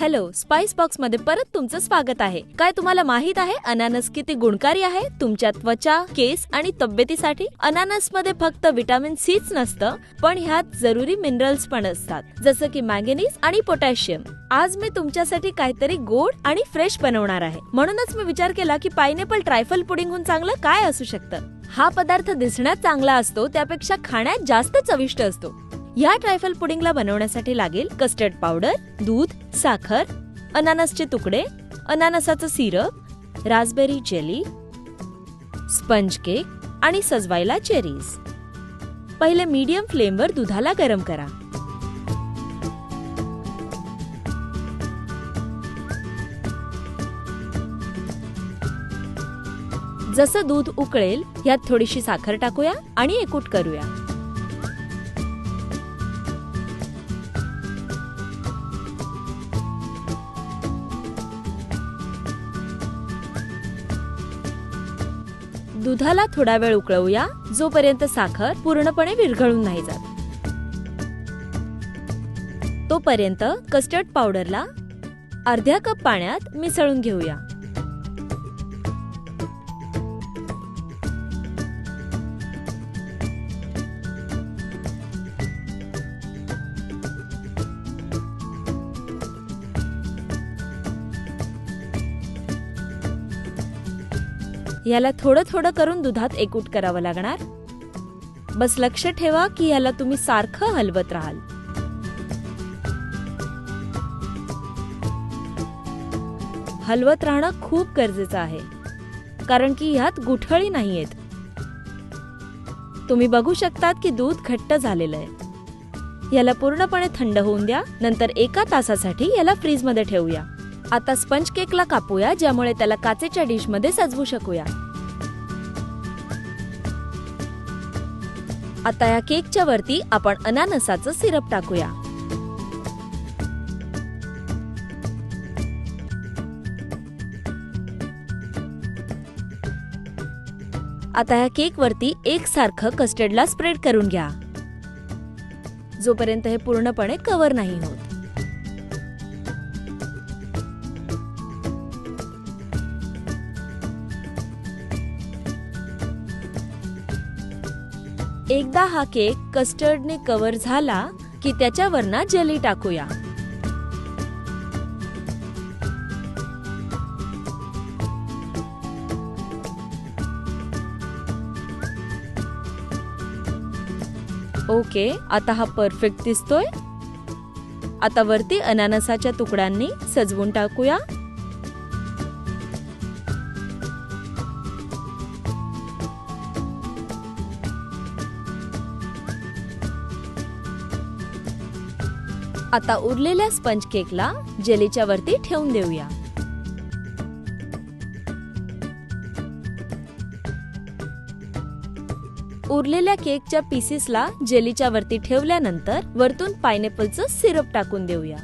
Hello spice बॉक्समध्ये परत तुमचं स्वागत आहे. काय तुम्हाला माहीत आहे अनानस किती गुणकारी आहे? तुमच्या त्वचा केस आणि तब्येतीसाठी अनानसमध्ये फक्त विटामिन सीच नसतं पण ह्यात जरुरी मिनरल्स पण असतात. जसं की मॅंगनीज आणि पोटॅशियम आज मी तुमच्यासाठी काहीतरी गोड आणि फ्रेश बनवणार आहे. म्हणूनच मी विचार केला की पायनॅपल ट्रायफल पुडिंगहून चांगलं काय असू शकतं? हा पदार्थ दिसण्यात चांगला असतो त्यापेक्षा खाण्यात जास्त चविष्ट असतो. या ट्रायफल पुडिंगला बनवण्यासाठी लागेल कस्टर्ड पावडर दूध साखर अनानसचे तुकडे अनानसाचं syrup raspberry jelly sponge cake आणि सजवायला चेरीज. पहिले मीडियम फ्लेमवर दुधाला गरम करा. जसं दूध उकळेल यात थोडीशी साखर टाकूया आणि एकूट करूया. दुधाला थोडा वेळ उकळवूया जोपर्यंत साखर पूर्णपणे विरघळून नाही जात. तोपर्यंत कस्टर्ड पावडरला अर्ध्या कप पाण्यात मिसळून घेऊया. याला थोडं थोडं करून दुधात एकूट करावं लागणार. बस लक्ष ठेवा की याला तुम्ही सारखं हलवत राहाल. हलवत राहणं खूप गरजेचं आहे कारण की ह्यात गुठळी नाहीयेत. तुम्ही बघू शकतात की दूध घट्ट झालेलं आहे. याला पूर्णपणे थंड होऊन द्या नंतर एका तासासाठी याला फ्रीजमध्ये ठेवूया. आता स्पंज केकला कापूया ज्यामुळे त्याला काचेच्या डिशमध्ये सजवू शकूया. आता या केकच्या वरती आपण अनानसाचं सिरप टाकूया. आता या केक वरती एक सारखं कस्टर्डला स्प्रेड करून घ्या. जोपर्यंत हे पूर्णपणे कव्हर नाही होत. एकदा हा केक कस्टर्डने कव्हर झाला की त्याच्यावरना जली जेली टाकूया. ओके आता हा परफेक्ट दिसतोय. आता वरती अनानसाच्या तुकड्यांनी सजवून टाकूया. आता उरलेल्या स्पंज केकला जेलीच्या वरती ठेवून देऊया. उरलेल्या केकच्या पीसेसला जेलीच्या वरती ठेवल्यानंतर वरतून पायनॅपलचं सिरप टाकून देऊया.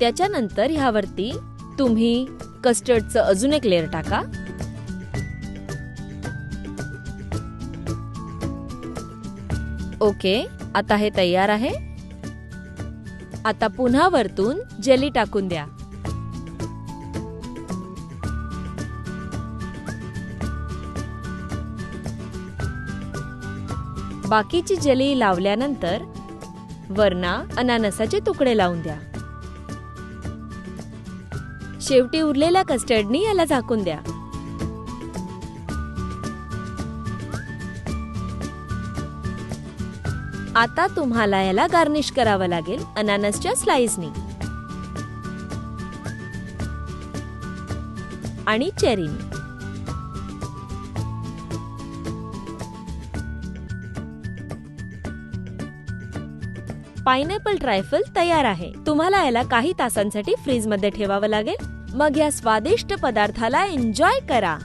त्याच्यानंतर ह्यावरती तुम्ही कस्टर्डचं अजून एक लेअर टाका. ओके आता हे तयार आहे. आता पुन्हा वरतून जेली टाकून द्या. बाकीची जेली लावल्यानंतर वरना अनानसाचे तुकडे लावून द्या. शेवटी उरलेल्या कस्टर्डनी याला झाकून द्या. आता तुम्हाला याला गार्निश करावं लागेल अनानसच्या स्लाइसनी आणि चेरीनी पायनॅपल ट्रायफल तयार आहे. तुम्हाला याला काही तासांसाठी फ्रीजमध्ये ठेवावं लागेल. मग या स्वादिष्ट पदार्थाला एन्जॉय करा.